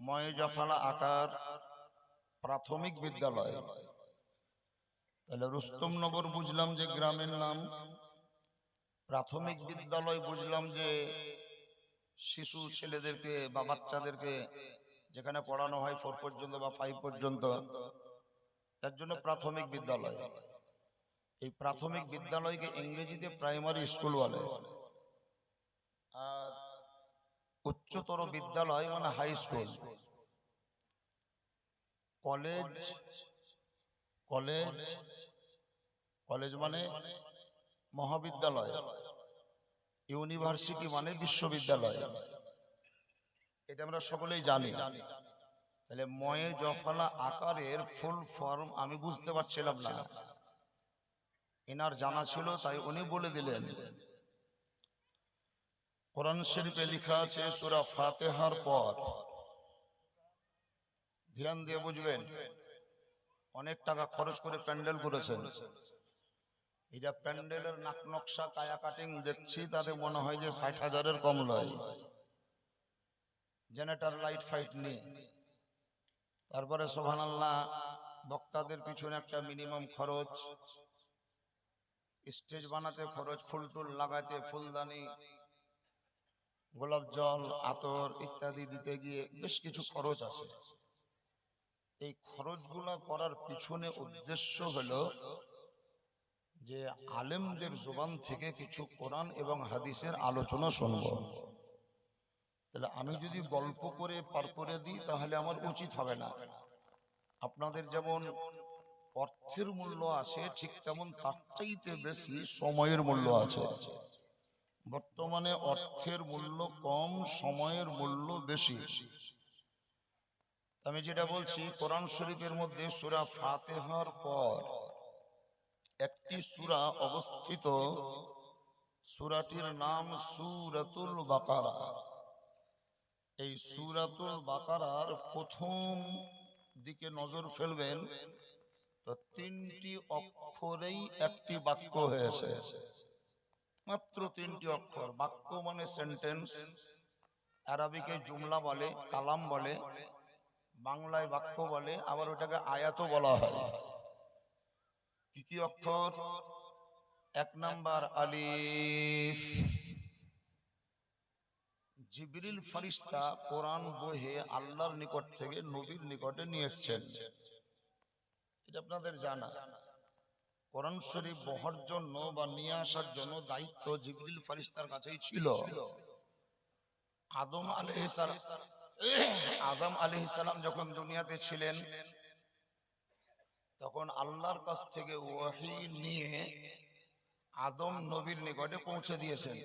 ময়জাফালা আকার প্রাথমিক বিদ্যালয়। তাহলে রুস্তমনগর বুঝলাম যে গ্রামের নাম। প্রাথমিক বিদ্যালয় বুঝলাম যে শিশু ছেলেদেরকে বা বাচ্চাদেরকে যেখানে পড়ানো হয় ফোর পর্যন্ত বা ফাইভ পর্যন্ত, তার জন্য প্রাথমিক বিদ্যালয়। এই প্রাথমিক বিদ্যালয়কে ইংরেজিতে প্রাইমারি স্কুল বলে। উচ্চতর বিদ্যালয় মানে high school college college college মানে মহাবিদ্যালয়। ইউনিভার্সিটি মানে বিশ্ববিদ্যালয়। এটা আমরা সকলেই জানি। তাহলে ময়ে জফলা আকারের ফুল ফর্ম আমি বুঝতে পারছিলাম না। এনার জানা ছিল তাই উনি বলে দিলেন। কোরআন শরীফে লেখা আছে সূরা ফাতেহার পর। ধ্যান দিয়ে বুঝবেন, অনেক টাকা খরচ করে প্যান্ডেল করেছেন। এটা প্যান্ডেলের নাক নকশা, কায়া কাটিং দেখছি, তাতে মনে হয় যে ষাট হাজারের কম লয় জেনারেটর লাইট ফাইট নেই। তারপরে সোহান বক্তাদের পিছনে একটা মিনিমাম খরচ। স্টেজ বানাতে খরচ, ফুল টুল লাগাতে ফুলদানি। গোলাপ জল, আতর ইত্যাদি দিতে গিয়ে বেশ কিছু খরচ আছে। এই খরচগুলা করার পিছনে উদ্দেশ্য হলো যে আলেমদের জোবান থেকে কিছু কোরআন এবং হাদিসের আলোচনা শুনব। তাহলে আমি যদি গল্প করে পার করে দিই, তাহলে আমার উচিত হবে না। আপনাদের যেমন অর্থের মূল্য আছে, ঠিক তেমন তার চাইতে বেশি সময়ের মূল্য আছে। বর্তমানে অর্থের মূল্য কম, সময়ের মূল্য বেশি। আমি যেটা বলছি, কোরআন শরীফের মধ্যে সুরা ফাতেহার পর একটি সূরা অবস্থিত। সূরাটির নাম সুরাতুল বাকারা। এই সুরাতুল বাকারার প্রথম দিকে নজর ফেলবেন তো তিনটি অক্ষরেই একটি বাক্য হয়েছে। মাত্র তিনটি অক্ষর, বাক্য মানে সেন্টেন্স আরবিকে জুমলা বলে, কালাম বলে, বাংলায় বাক্য বলে, আবার ওটাকে আয়াত বলা হয়। কি কি অক্ষর? এক নাম্বার, আলিফ। জিবরিল ফারিস্তা কোরআন বহে আল্লাহর নিকট থেকে নবীর নিকটে নিয়ে এসছেন। এটা আপনাদের জানা। কোরআন শরীফ বহার জন্য বা নিয়ে আসার জন্য দায়িত্ব জিবরিল ফারিস্তার কাছেই ছিল। আদম আদম যখন দুনিয়াতে ছিলেন তখন আল্লাহর কাছ থেকে ওয়াহি নিয়ে আদম নবীর নিকটে পৌঁছে দিয়েছেন।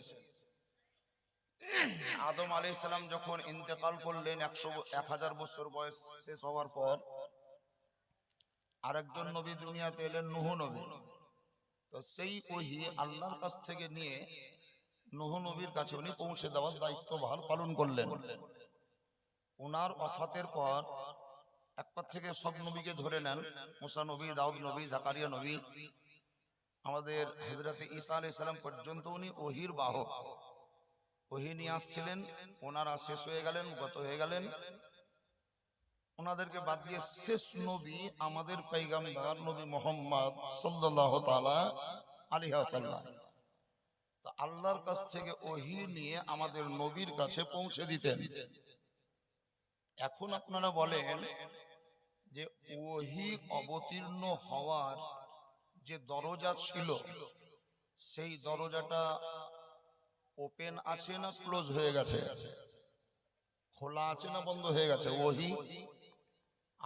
আদম আলাইহিস সালাম যখন ইন্তেকাল করলেন একশো এক হাজার বছর বয়স শেষ হওয়ার পর আরেকজন নবী দুনিয়াতে এলেন, নুহ নবী। তো সেই ওহি আল্লাহর কাছ থেকে নিয়ে নুহ নবীর কাছে উনি পৌঁছে দেওয়ার দায়িত্ব ভার পালন করলেন। ওনার অফাতের পর একবার থেকে সব নবীকে ধরে নেন, মুসা নবী, দাউদ নবী, জাকারিয়া নবী। আমাদের হজরতে ঈসা আলাইহিস সালাম পর্যন্ত উনি ওহির বাহক। ওহি নিয়ে আসছিলেন, ওনারা শেষ হয়ে গেলেন গত হয়ে গেলেন। ওনাদেরকে বাদ দিয়ে শেষ নবী আমাদের পৈগাম্বার নবী মোহাম্মদ সাল্লাল্লাহু তাআলা আলাইহি ওয়াসাল্লাম। তো আল্লাহর কাছ থেকে ওহি নিয়ে আমাদের নবীর কাছে পৌঁছে দিতেন। এখন আপনারা বলেন যে ওহি অবতীর্ণ হওয়ার যে দরজা ছিল সেই দরজাটা ওপেন আছে না ক্লোজ হয়ে গেছে? খোলা আছে না বন্ধ হয়ে গেছে? ওহি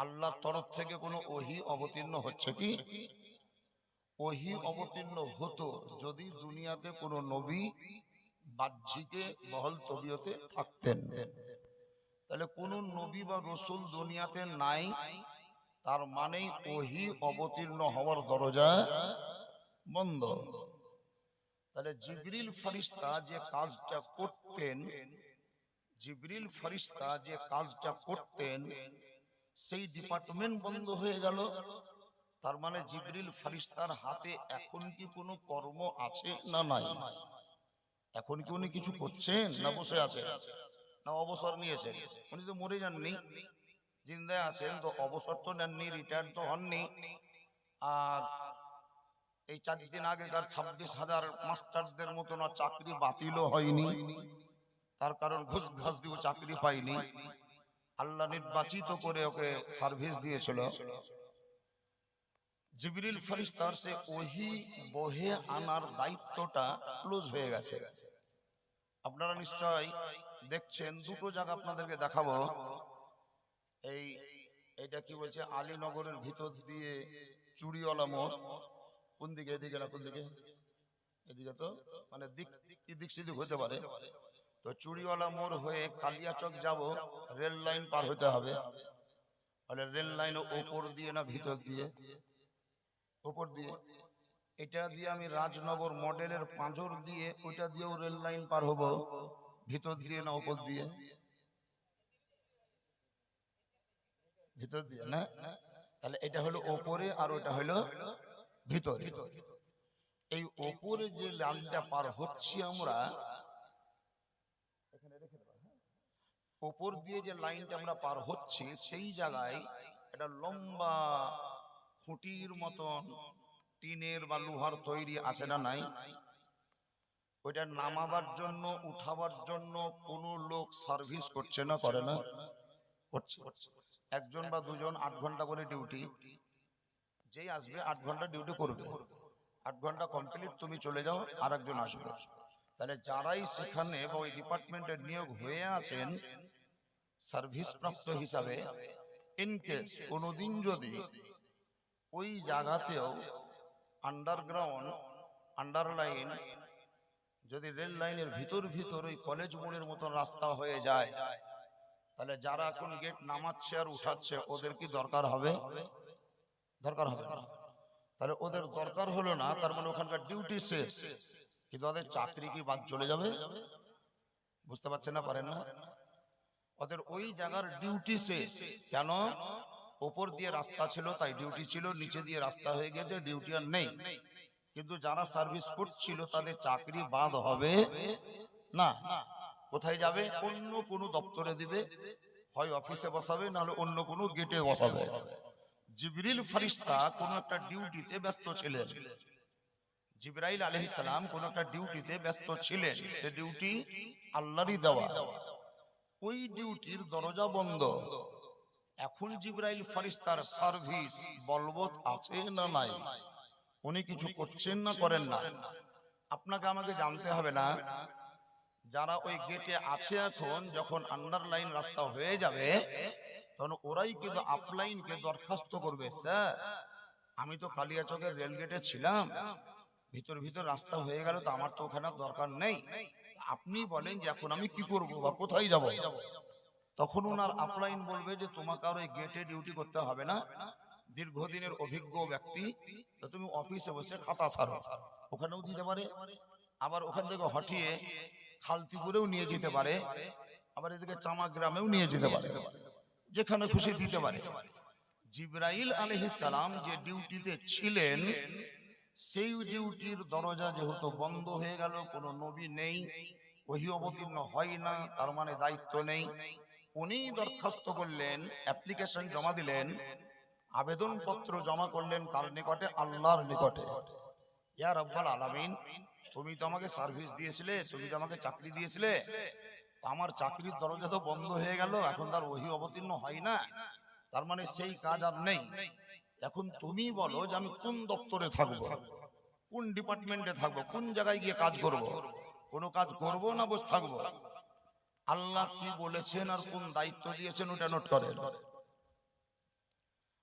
আল্লাহর তরফ থেকে কোনো ওহি অবতীর্ণ হচ্ছে কি? ওহি অবতীর্ণ হতো যদি দুনিয়াতে কোনো নবী বাহ্যিকে বহল তবিয়তে থাকতেন। তাহলে কোন নবী বা রসুল দুনিয়াতে নাই তার মানেই ওহি অবতীর্ণ হওয়ার দরজা বন্ধ। তাহলে জিবরিল ফারিস্তা যে কাজটা করতেন জিবরিল ফারিস্তা যে কাজটা করতেন সেই ডিপার্টমেন্ট বন্ধ হয়ে গেল। তার মানে জিবরিল ফারিস্তার হাতে এখন কি কোনো কর্ম আছে না নাই? এখন কি উনি কিছু করছেন না বসে আছে না অবসর নিয়েছেন? উনি তো মরে যাননি। জিন্দায় আছেন তো অবসর তো নেননি রিটায়ার তো হননি। আর এই চার দিন আগেকার ছাব্বিশ হাজার মাস্টারদের মতন আর চাকরি বাতিলও হয়নি। তার কারণ ঘুষ ঘাস দিয়ে চাকরি পাইনি। আল্লাহ নির্বাচিত করে ওকে সার্ভিস দিয়েছিল। জিবরিল ফরিস্তার সে ওহি বহে আনার দায়িত্বটা ক্লোজ হয়ে গেছে। আপনারা নিশ্চয় দেখছেন, দুটো জায়গা আপনাদেরকে দেখাবো। এই এটা কি বলছে? আলীনগরের ভিতর দিয়ে চুড়িওয়ালা মোড়। কোন দিকে? এদিকে না কোন দিকে? এদিকে তো? মানে দিক দিক সিদিক হতে পারে। তো চুড়িওয়ালা মোড় হয়ে কালিয়াচক যাব, রেল লাইন পার হতে হবে। তাহলে রেল লাইন ওপর দিয়ে না ভিতর দিয়ে? ওপর দিয়ে। এটা দিয়ে আমি রাজনগর মডেলের পাঁজর দিয়ে, ওইটা দিয়েও রেল লাইন পার হব। ভিতর দিয়ে না ওপর দিয়ে? ভিতর দিয়ে না? তাহলে এটা হলো ওপরে আর ওটা হলো ভিতরে। এই ওপরে যে লাইনটা পার হচ্ছি আমরা ওপর দিয়ে যে লাইনটা আমরা পার হচ্ছি সেই জায়গায় একটা লম্বা খুঁটির মতন টিনের বা লোহার তৈরি আছে না নাই? ওইটা নামাবার জন্য উঠাবার জন্য কোনো লোক সার্ভিস করছে না করে না করছে একজন বা দুজন আট ঘণ্টা করে ডিউটি। যেই আসবে আট ঘণ্টা ডিউটি করবে। আট ঘণ্টা কমপ্লিট তুমি চলে যাও আর একজন আসবে। তাহলে যারাই সেখানে বা ওই ডিপার্টমেন্টে নিয়োগ হয়ে আছেন সার্ভিস প্রাপ্ত হিসাবে ইন কেস কোনোদিন যদি ওই জায়গাতেও আন্ডারগ্রাউন্ড আন্ডারলাইন যদি রেল লাইনের ভিতর ভিতর ওই কলেজ মোড়ের মতন রাস্তা হয়ে যায়, তাহলে যারা এখন গেট নামাচ্ছে আর উঠাচ্ছে, ওদের কি দরকার হবে? দরকার হবে তাহলে ওদের দরকার হলো না, তার মানে ওখানকার ডিউটি শেষ। কিন্তু ওদের চাকরি কি বাদ চলে যাবে? বুঝতে পারছেন না পারেন না? ওদের ওই জায়গার ডিউটি শেষ কেন? ওপর দিয়ে রাস্তা ছিল তাই ডিউটি ছিল নিচে দিয়ে রাস্তা হয়ে গেছে ডিউটি আর নেই। কিন্তু যারা সার্ভিস করছিল তাদের চাকরি বাদ হবে। না। কোথায় যাবে? অন্য কোনো দপ্তরে দিবে। হয় অফিসে বসাবে নাহলে অন্য কোনো গেটে বসাবে। জিবরিল ফারিস্তা কোন একটা ডিউটিতে ব্যস্ত ছিলেন। জিবরাইল আলাইহিস সালাম কোন একটা ডিউটিতে ব্যস্ত ছিলেন। সে ডিউটি আল্লাহরই দেওয়া। ওই ডিউটির দরজা বন্ধ। এখন জিবরাইল ফারিস্তার সার্ভিস বলবৎ আছে না নাই? উনি কিছু করছেন না করেন না? আপনাকে আমাকে জানতে হবে না? যারা ওই গেটে আছে এখন, যখন আন্ডারলাইন রাস্তা হয়ে যাবে, তখন ওরাই কিন্তু আপলাইনকে দরখাস্ত করবে, স্যার। আমি তো কালিয়াচকের রেল গেটে ছিলাম। ভিতর ভিতর রাস্তা হয়ে গেল, তো আমার তো ওখানে দরকার নেই। আপনি বলেন যে এখন আমি কি করব বা কোথায় যাব? তখন ওনার আপলাইন বলবে যে তোমাকে আর ওই গেটে ডিউটি করতে হবে না। দীর্ঘদিনের অভিজ্ঞ ব্যক্তি, তো তুমি অফিসে বসে খাতা সারো। ওখানেও দিতে পারে। আবার ওখান থেকে হটিয়ে খালতিপুরেও নিয়ে যেতে পারে। আবার এদিকে চামা গ্রামেও নিয়ে যেতে পারে। যেখানে খুশি দিতে পারে। জিব্রাইল আলহিস সালাম যে ডিউটিতে ছিলেন সেই ডিউটির দরজা যেহেতু বন্ধ হয়ে গেল কোনো নবী নেই ওহি অবতীর্ণ হয় না তার মানে দায়িত্ব নেই। উনি দরখাস্ত করলেন অ্যাপ্লিকেশন জমা দিলেন আবেদন পত্র জমা করলেন কার নিকটে? আল্লাহর নিকটে। ইয়া রব্বাল আলামিন তুমি তো আমাকে সার্ভিস দিয়েছিলে তুমি তো আমাকে চাকরি দিয়েছিলে। আমার চাকরির দরজা তো বন্ধ হয়ে গেল এখন তার ওহি অবতীর্ণ হয় না। তার মানে সেই কাজ আর নেই। এখন তুমি বলো যে আমি কোন দপ্তরে থাকব? কোন ডিপার্টমেন্টে থাকব? কোন জায়গায় গিয়ে কাজ করব? কোন কাজ করব না বসে থাকব? আল্লাহ কি বলেছেন আর কোন দায়িত্ব দিয়েছেন ওটা নোট করেন?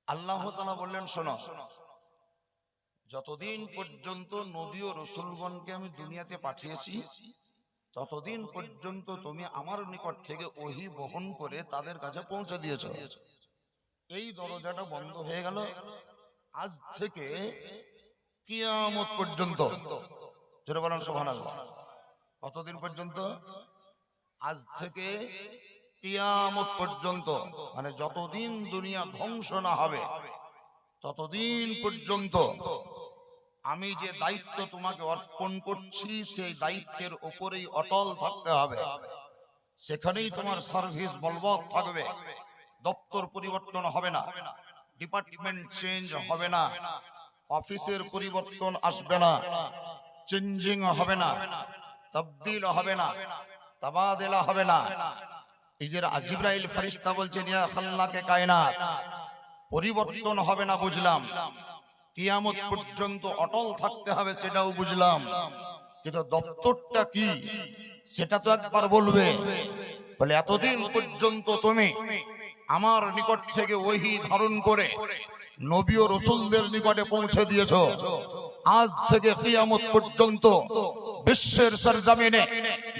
আল্লাহ তাআলা বললেন শোনো। যতদিন পর্যন্ত নবী ও রসুলগণকে আমি দুনিয়াতে পাঠিয়েছি ততদিন পর্যন্ত তুমি আমার নিকট থেকে ওহি বহন করে তাদের কাছে পৌঁছে দিয়েছ। এই দরজাটা বন্ধ হয়ে গেল। আজ থেকে কিয়ামত পর্যন্ত। বলেন সুবহানাল্লাহ। কতদিন পর্যন্ত? আজ থেকে কিয়ামত পর্যন্ত। মানে যতদিন দুনিয়া ধ্বংস না হবে ততদিন পর্যন্ত আমি যে দায়িত্ব তোমাকে অর্পণ করছি সেই দায়িত্বের ওপরেই অটল থাকতে হবে। সেখানেই তোমার সার্ভিস বলবৎ থাকবে। দপ্তর পরিবর্তন হবে না। ডিপার্টমেন্ট চেঞ্জ হবে না। অফিসের পরিবর্তন আসবে না। চেঞ্জিং হবে না। তবদিল হবে না। তাবাদেলা হবে না। এই যে আজিব্রাইল ফরিস্তা বলছেন, ইয়া খাল্লাকে কায়না পরিবর্তন হবে না বুঝলাম। কিয়ামত পর্যন্ত অটল থাকতে হবে সেটাও বুঝলাম। কিন্তু দপ্তরটা কি, সেটা তো একবার বলবে। বলে, এতদিন পর্যন্ত তুমি আমার নিকট থেকে ওহি ধারণ করে নবী ও রসুলদের নিকটে পৌঁছে দিয়েছ। আজ থেকে কিয়ামত পর্যন্ত বিশ্বের সরজমিনে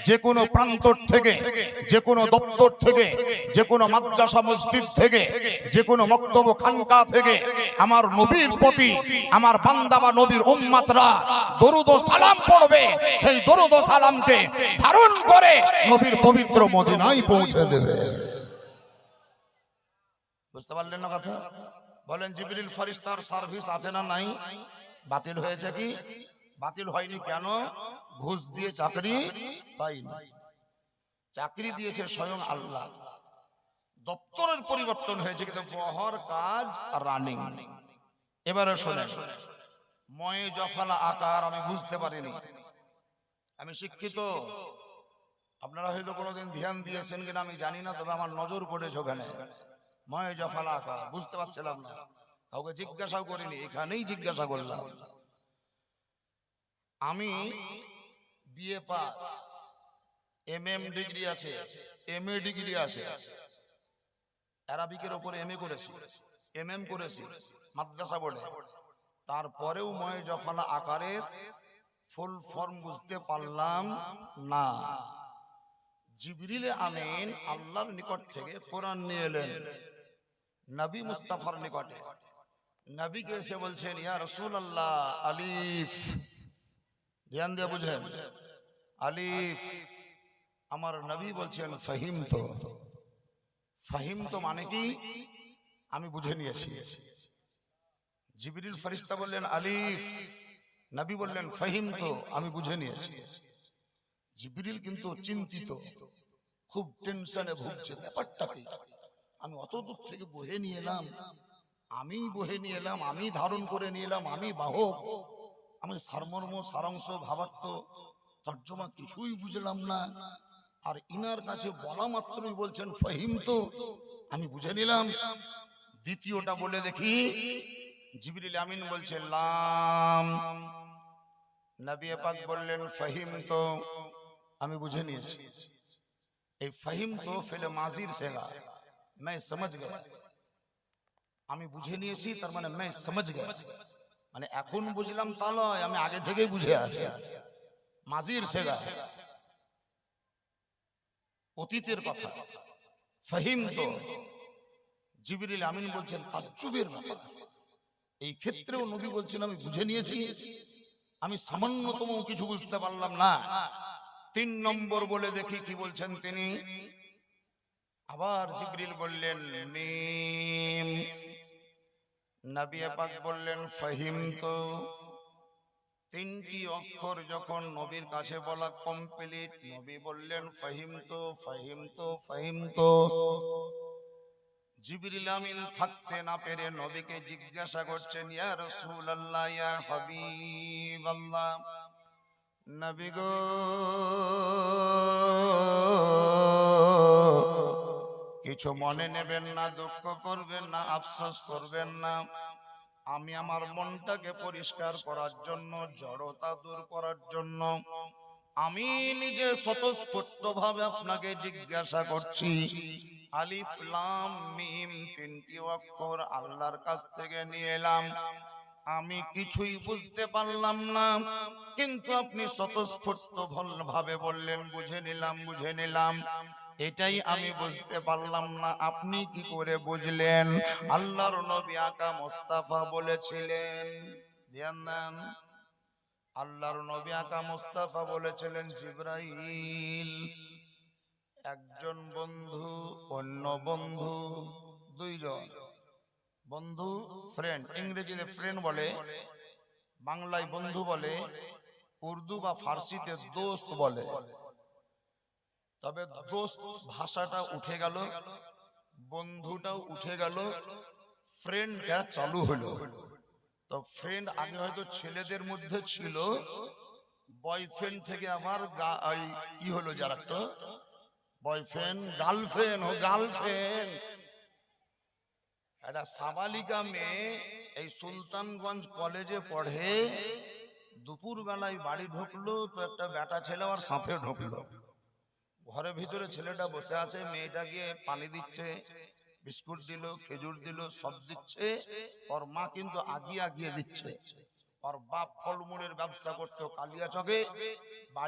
যে কোনো প্রান্তর থেকে যে কোনো দপ্তর থেকে যে কোনো মাদ্রাসা মসজিদ থেকে যে কোনো মক্তব্য খানকা থেকে আমার নবীর প্রতি, আমার বান্দা বা নবীর উম্মাতরা দরুদ সালাম পড়বে। সেই দরুদ সালামকে ধারণ করে নবীর পবিত্র মদিনায় পৌঁছে দেবে। বুঝতে পারলেন না কথা? বলেন, জিবরিল ফরিস্তার সার্ভিস আছে না নাই? বাতিল হয়েছে কি? বাতিল হয়নি কেন? ঘুষ দিয়ে চাকরি পাইনি চাকরি দিয়েছে স্বয়ং আল্লাহ। দপ্তরের পরিবর্তন হয়েছে, কিন্তু বহর কাজ রানিং এবারে শোনেন, ময়ে জফালা আকার আমি বুঝতে পারিনি। আমি শিক্ষিত। আপনারা হয়তো কোনোদিন ধ্যান দিয়েছেন কিনা আমি জানি না, তবে আমার নজর পড়েছে ওখানে। ময় জফালা আকার বুঝতে পারছিলাম না। কাউকে জিজ্ঞাসাও করিনি এখানেই জিজ্ঞাসা করলাম। আমি BA pass M M degree আছে এম এ ডিগ্রি আছে। অ্যারাবিকের ওপরে এম এ করেছি এম এম করেছি মাদ্রাসা বোর্ডে। তারপরেও ময় জফালা আকারের ফুল ফর্ম বুঝতে পারলাম না। জিবরিলে আনেন আল্লাহর নিকট থেকে কোরআন নিয়ে এলেন। নবী মুস্তাফার নিকটে। নবীকে এসে বলছেন ইয়া রসুল আল্লাহ আলিফ। ধ্যান দিয়ে বুঝেন। আলিফ। আমার নবী বলছেন ফাহিম তো ফাহিম তো মানে কি? আমি বুঝে নিয়েছি। জিবরিল ফরিস্তা বললেন আলিফ। নবী বললেন ফাহিম তো আমি বুঝে নিয়েছি। জিবরিল কিন্তু চিন্তিত। খুব টেনশনে ভুগছে। ব্যাপারটা কি? আমি অত দূর থেকে বহে নিয়ে এলাম। আমি বহে নিয়ে এলাম আমি ধারণ করে নিয়ে এলাম আমি বাহক। আমি সারমর্ম, সারাংশ ভাবার্থ তর্জমা কিছুই বুঝলাম না। আর ইনার কাছে বলা মাত্রই বলছেন, ফহিম তো। আমি বুঝে নিলাম। দ্বিতীয়টা বলে দেখি, জিবরিল আমিন বলছে, লাম। নবী পাক বললেন, ফহিম তো। আমি বুঝে নিয়েছি। এই ফহিম তো ফেলে মাজির সেগা। मैं समझ गया আমি বুঝে নিয়েছি তার মানে मैं समझ गया মানে এখন বুঝলাম তা নয় আমি আগে থেকেই বুঝে আছি মাজির সেগা অতীতের কথা ফহিম তো জিবরিল আমিন বলছেন তাজ্জুবের ব্যাপার এই ক্ষেত্রেও নবী বলছেন আমি বুঝে নিয়েছি আমি সামান্যতম কিছু বুঝতে পারলাম না তিন নম্বর বলে দেখি কি বলছেন তিনি আবার জিবরিল বললেন মিম নবী পাক বললেন ফহিম তো তিনটি অক্ষর যখন নবীর কাছে বলা কমপ্লিট নবী বললেন ফহিম তো ফহিম তো ফহিম তো জিবরিল আমিন থাকতে না পেরে নবীকে জিজ্ঞাসা করছেন ইয়া রাসূলুল্লাহ ইয়া হাবিবাল্লাহ। নবী গো কিছু মনে নেবেন না, দুঃখ করবেন না, আফসোস করবেন না। আমি আমার মনটাকে পরিষ্কার করার জন্য, জড়তা দূর করার জন্য আমি নিজে স্বতঃস্ফূর্ত ভাবে আপনাকে জিজ্ঞাসা করছি। আলিফ, লাম, মিম তিনটি অক্ষর আল্লাহর কাছ থেকে নিয়ে এলাম। আমি কিছুই বুঝতে পারলাম না, কিন্তু আপনি স্বতঃস্ফূর্ত ভাবে বললেন, বুঝে নিলাম বুঝে নিলাম। এটাই আমি বুঝতে পারলাম না। আপনি কি করে বুঝলেন? আল্লাহর নবী আকা মোস্তাফা বলেছিলেন। ধ্যান দেন আল্লাহর নবী আকা মোস্তাফা বলেছিলেন জিব্রাইল একজন বন্ধু অন্য বন্ধু দুইজন। বন্ধু ফ্রেন্ড ইংরেজিতে ফ্রেন্ড বলে বাংলায় বন্ধু বলে উর্দু বা ফার্সিতে দোস্ত বলে। তবে দোস্ত, ভাষাটা উঠে গেল, বন্ধুটাও উঠে গেল ফ্রেন্ডটা চালু হলো। তো ফ্রেন্ড আগে হয়তো ছেলেদের মধ্যে ছিল বয়ফ্রেন্ড থেকে আমার কি হলো যার একটা বয়ফ্রেন্ড গার্লফ্রেন্ড ও গার্লফ্রেন্ড একটা সাবালিকা মেয়ে এই সুলতানগঞ্জ কলেজে পড়ে দুপুর বেলায় বাড়ি ঢুকলো, তো একটা বেটা ছেলে আর সাথে ঢুকলো। ঘরের ভিতরে ছেলেটা বসে আছে মেয়েটা গিয়ে পানি দিচ্ছে বিস্কুট দিল খেজুর দিল সব দিচ্ছে। ওর মা কিন্তু আগিয়ে আগিয়ে দিচ্ছে। ওর বাপ ফলমূলের ব্যবসা করতো কালিয়া চকে বাড়ি